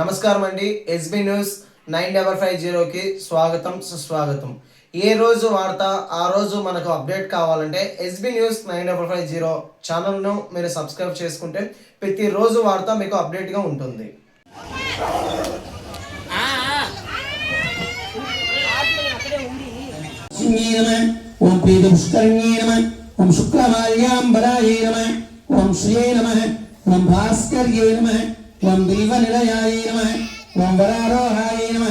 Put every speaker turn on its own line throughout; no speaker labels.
నమస్కారం అండి. SB news nine double five జీరోకి స్వాగతం సుస్వాగతం. ఏ రోజు వార్త ఆ రోజు మనకు అప్డేట్ కావాలంటే SB news nine double five zero ఛానల్ను మీరు సబ్స్క్రైబ్ చేసుకుంటే ప్రతిరోజు వార్త మీకు అప్డేట్గా ఉంటుంది.
సింహే నమ ఓం ప్రీతిపుష్కరిణ్యే నమ. ఓం నమ ఓం నమ. ఓం భాస్కర్యే నమ. ఓం బిల్వనిలయాయ నమ ఓం వరారోహాయ నమ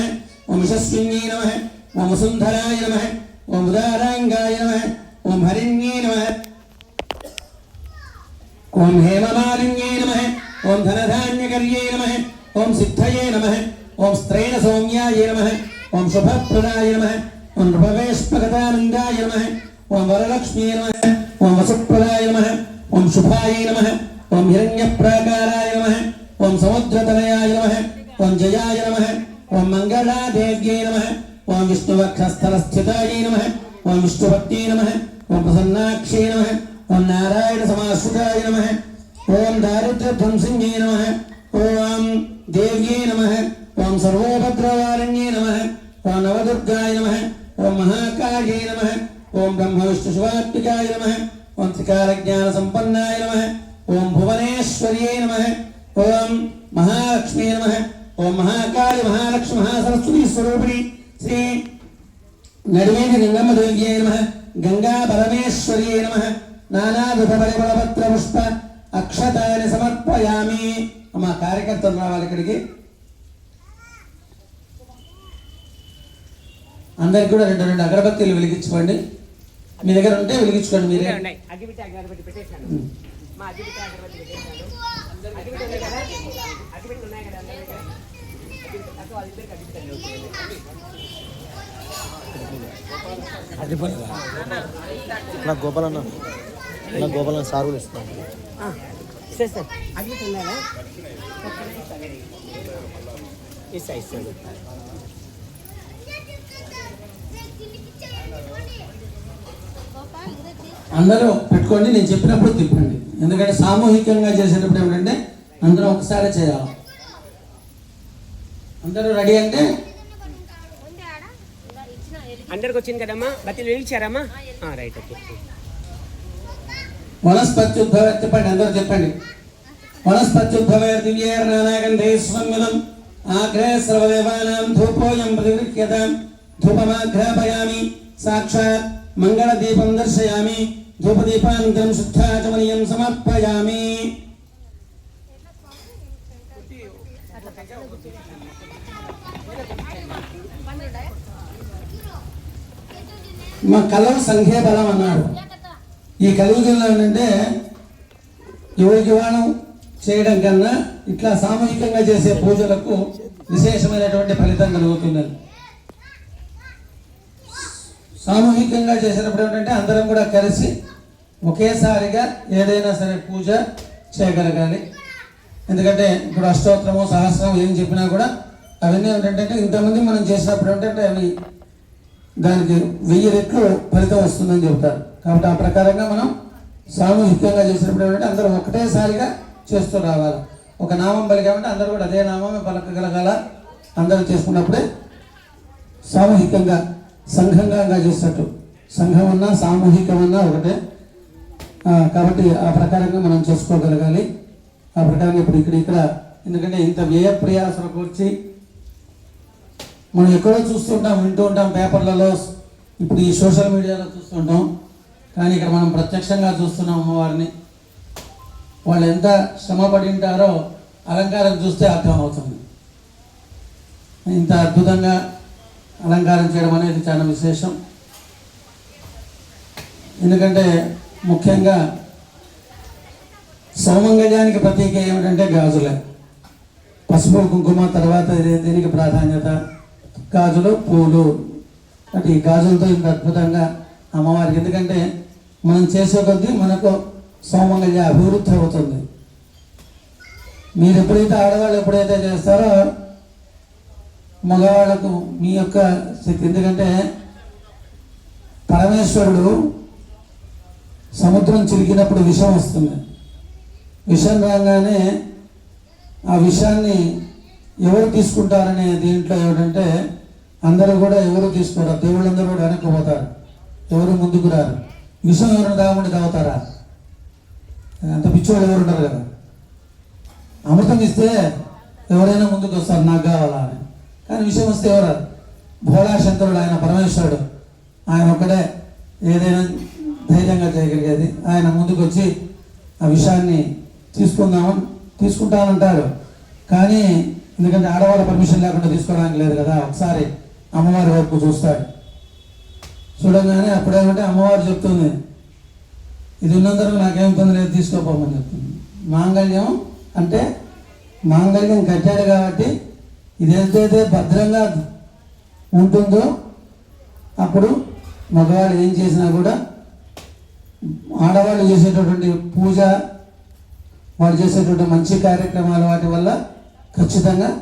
ఓం యశస్విన్యే నమ ఓం వసుంధరాయ నమ ఓం ఉదారాంగాయ నమ ఓం హరిణ్యే నమ ఓం హేమమాలిన్యే నమ ఓం ధనధాన్యకర్యే నమ ఓం సిద్ధయే నమ ఓం స్త్రైణ సౌమ్యాయ నమ ఓం శుభప్రదాయ నమ ఓం నృపవేష్పగతానందాయ నమ ఓం వరలక్ష్మీ నమ ఓం వసుప్రదాయ నమ ఓం శుభాయ నమ ఓం హిరణ్యప్రాకారాయ నమ ఓం సముద్రతనయాయ నమ ఓం జయాయ నమ ఓం మంగళాదేవ్యై నమ ఓం విష్ణువక్షస్థలస్థితాయ నమ ఓం విష్ణుభక్తి నమ ఓం ప్రసన్నాక్షే నమ ఓం నారాయణ సమాశ్రితాయ నమ ఓం దారిద్ర్యధ్వంసిన్యే నమ ఓం దేవ్యే నమ ఓం సర్వోపద్రవారణ్యే నమ ఓం నవదుర్గాయ నమ ఓం మహాకాళ్యే నమ ఓం బ్రహ్మ విష్ణు శివాత్మికాయ నమ ఓం త్రికాలజ్ఞాన సంపన్నాయ నమ ఓం భువనేశ్వర్యే నమ. ఓం మహాలక్ష్మీ నమ. ఓం మహాకాళి మహాలక్ష్మి మహాసరస్వతి స్వరూపిణి శ్రీ నడివేది గంగమ్మ దేవ్యే నమ. గంగా పరమేశ్వర్యే నమ. నానావిధ పరిమళపత్ర పుష్ప అక్షతాన్ని సమర్పయామి. మా కార్యకర్తలు రావాలి ఇక్కడికి. అందరికి కూడా రెండు రెండు అగరబత్తీలు వెలిగించుకోండి. మీ దగ్గర ఉంటే వెలిగించుకోండి మీరే.
మా అగ్గిపెట్టి అగరబత్తి పెట్టేశాను అగ్గిపెట్టి ఉన్నాయి కదా అగ్గిపెట్టి ఉన్నాయి కదా అందరి దగ్గర అక్క వాళ్ళిద్దరికి అగ్గిపెట్టి
నాకు గోపాలన్న. నాకు గోపాలన్న సారులు ఇస్తాను
సరే సార్ అగ్గిపెట్టి ఉన్నాయా ఇస్తా ఇస్తాను
అందరూ పెట్టుకోండి నేను చెప్పినప్పుడు తిప్పండి. ఎందుకంటే సామూహికంగా చేసేటప్పుడు ఏమిటంటే అందరూ ఒకసారి చేయాలి. అందరూ రెడీ అంటే?
అందరికి వచ్చింది కదమ్మా? బతిలు వెలిచారమ్మా రైట్ ఓకే.
వనస్పతి ఉద్భవ చెప్పండి అందరూ చెప్పండి. వనస్పతి ఉద్భవ ఆగ్రే సర్వదేవానాం ధూపోయం ధూపమాఘ్రాపయామి సాక్షాత్ మంగళదీపం దర్శయామి. ధూపదీపానంతరం శుద్ధాచమనీయం సమర్పయామి మా కలం సంఖ్యాబలం అన్నాడు ఈ కలియుగంలో ఏంటంటే ఎవరికి వాణం చేయడం కన్నా ఇట్లా సామూహికంగా చేసే పూజలకు విశేషమైనటువంటి ఫలితం కలుగుతున్నది. సామూహికంగా చేసినప్పుడు ఏంటంటే అందరం కూడా కలిసి ఒకేసారిగా ఏదైనా సరే పూజ చేయగలగాలి. ఎందుకంటే ఇప్పుడు అష్టోత్తరము సహస్రం ఏం చెప్పినా కూడా అవన్నీ ఏంటంటే ఇంతమంది మనం చేసినప్పుడు ఏంటంటే అవి దానికి వెయ్యి రెట్లు ఫలితం వస్తుందని చెబుతారు. కాబట్టి ఆ ప్రకారంగా మనం సామూహికంగా చేసినప్పుడు ఏంటంటే అందరూ ఒకటేసారిగా చేస్తూ రావాలి. ఒక నామం పలికామంటే అందరూ కూడా అదే నామమే పలకగలగాల. అందరూ చేసుకున్నప్పుడే సామూహికంగా సంఘంగా చూసినట్టు సంఘం అన్నా సామూహికమన్నా ఒకటే. కాబట్టి ఆ ప్రకారంగా మనం చేసుకోగలగాలి. ఆ ప్రకారంగా ఇప్పుడు ఇక్కడ ఇక్కడ ఎందుకంటే ఇంత వ్యయ ప్రయాసలు కూర్చి మనం ఎక్కడో చూస్తుంటాం వింటూ ఉంటాం పేపర్లలో. ఇప్పుడు ఈ సోషల్ మీడియాలో చూస్తుంటాం కానీ ఇక్కడ మనం ప్రత్యక్షంగా చూస్తున్నాం అమ్మవారిని. వాళ్ళు ఎంత శ్రమ పడి ఉంటారో అలంకారం చూస్తే అర్థమవుతుంది. ఇంత అద్భుతంగా అలంకారం చేయడం అనేది చాలా విశేషం. ఎందుకంటే ముఖ్యంగా సౌమంగళ్యానికి ప్రతీక ఏమిటంటే గాజులే. పసుపు కుంకుమ తర్వాత ఇది- దీనికి ప్రాధాన్యత గాజులు పూలు. అంటే ఈ గాజులతో ఇంత అద్భుతంగా అమ్మవారికి ఎందుకంటే మనం చేసే కొద్దీ మనకు సౌమంగళ్య అభివృద్ధి అవుతుంది. మీరు ఎప్పుడైతే ఆడవాళ్ళు ఎప్పుడైతే చేస్తారో మగవాళ్ళకు మీ యొక్క శక్తి. ఎందుకంటే పరమేశ్వరుడు సముద్రం చిలికినప్పుడు విషం వస్తుంది. విషం రాగానే ఆ విషాన్ని ఎవరు తీసుకుంటారనే దీంట్లో ఏమిటంటే అందరూ కూడా ఎవరు తీసుకోరు? దేవుళ్ళందరూ కూడా వెనక్కి పోతారు. ఎవరు ముందుకు రారు? విషం ఎవరు తాగమంటే తాగుతారా? అంత పిచ్చోళ్ళు ఎవరు ఉంటారు కదా? అమృతం ఇస్తే ఎవరైనా ముందుకు వస్తారు నాకు కావాలా అని. కానీ విషయం వస్తే ఎవరు? భోళాశంకరుడు ఆయన పరమేశ్వరుడు. ఆయన ఒక్కడే ఏదైనా ధైర్యంగా చేయగలిగేది. ఆయన ముందుకు వచ్చి ఆ విషయాన్ని తీసుకుందామని తీసుకుంటానంటాడు. కానీ ఎందుకంటే ఆడవాళ్ళ పర్మిషన్ లేకుండా తీసుకోవడానికి లేదు కదా ఒకసారి అమ్మవారి వైపు చూస్తాడు. చూడగానే అప్పుడేమంటే అమ్మవారు చెప్తుంది ఇది ఉన్నందుకు నాకేం ఇబ్బంది లేదు తీసుకోపోమని చెప్తుంది. మాంగళ్యం అంటే మాంగళ్యం కట్టాడు కాబట్టి ఇది ఎంతైతే భద్రంగా ఉంటుందో? అప్పుడు మగవాళ్ళు ఏం చేసినా కూడా ఆడవాళ్ళు చేసేటటువంటి పూజ వాళ్ళు చేసేటువంటి మంచి కార్యక్రమాలు వాటి వల్ల ఖచ్చితంగా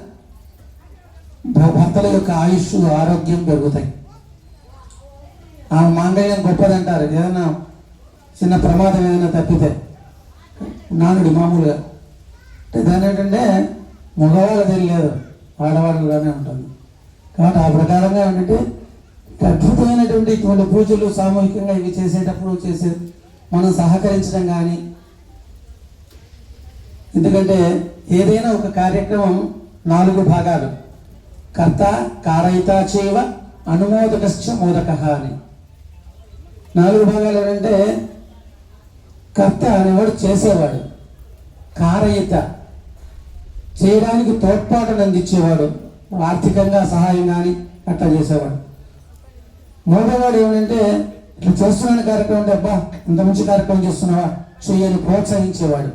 భ- భర్తల యొక్క ఆయుష్ ఆరోగ్యం పెరుగుతాయి. ఆ మాంగళ్యం గొప్పదంటారు. ఏదైనా చిన్న ప్రమాదం ఏదైనా తప్పితే నానుడి మామూలుగా. అంటే దాని ఏంటంటే మగవాళ్ళు తెలియలేదు ఆడవాళ్ళుగానే ఉంటుంది. కాబట్టి ఆ ప్రకారంగా ఏంటంటే అద్భుతమైనటువంటి ఇటువంటి పూజలు సామూహికంగా ఇవి చేసేటప్పుడు చేసే మనం సహకరించడం కానీ ఎందుకంటే ఏదైనా ఒక కార్యక్రమం నాలుగు భాగాలు. కర్త కారయిత చేవ అనుమోదకశ్చ మోదక అని. నాలుగు భాగాలు ఏంటంటే కర్త అనేవాడు చేసేవాడు. కారయిత. చేయడానికి తోడ్పాటును అందించేవాడు ఆర్థికంగా సహాయం కానీ అట్లా చేసేవాడు. మూడోవాడు ఏమంటే ఇట్లా చేస్తున్నాను కార్యక్రమం అంటే అబ్బా ఇంత మంచి కార్యక్రమం చేస్తున్నావా? చెయ్యని ప్రోత్సహించేవాడు.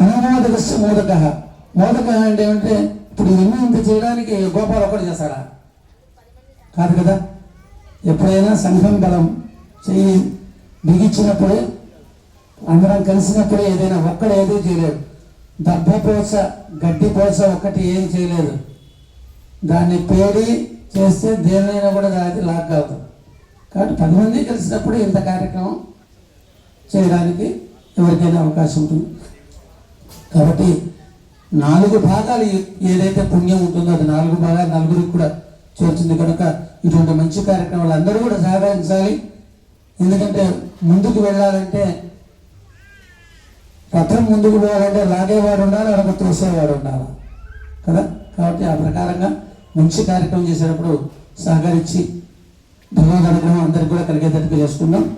అనుమోదక మోదక. మోదక అంటే ఏమంటే ఇప్పుడు ఇవన్నీ ఇంత చేయడానికి గోపాల్ ఒకటి చేస్తాడా కాదు కదా. ఎప్పుడైనా సంఘం బలం చెయ్యి బిగించినప్పుడే అందరం కలిసినప్పుడు ఏదైనా ఒక్కడు ఏదీ చేయలేదు. దెబ్బ పోస గడ్డి పోస ఒక్కటి ఏం చేయలేదు. దాన్ని పేడి చేస్తే దేనినైనా కూడా అది లాక్ కాదు. కాబట్టి పది మంది కలిసినప్పుడు ఇంత కార్యక్రమం చేయడానికి ఎవరికైనా అవకాశం ఉంటుంది. కాబట్టి నాలుగు భాగాలు ఏదైతే పుణ్యం ఉంటుందో అది నాలుగు భాగాలు నలుగురికి కూడా చేరుతుంది. కనుక ఇటువంటి మంచి కార్యక్రమాలు అందరూ కూడా సహకరించాలి. ఎందుకంటే ముందుకు వెళ్ళాలంటే రథం ముందుకు పోవాలంటే లాగేవాడు ఉండాలి వెనక తోసేవాడు ఉండాలి? కదా? కాబట్టి ఆ ప్రకారంగా మంచి కార్యక్రమం చేసేటప్పుడు సహకరించి భగవద్ అనుగ్రహం అందరికి కూడా కలిగేటట్టుగా చేసుకుందాం.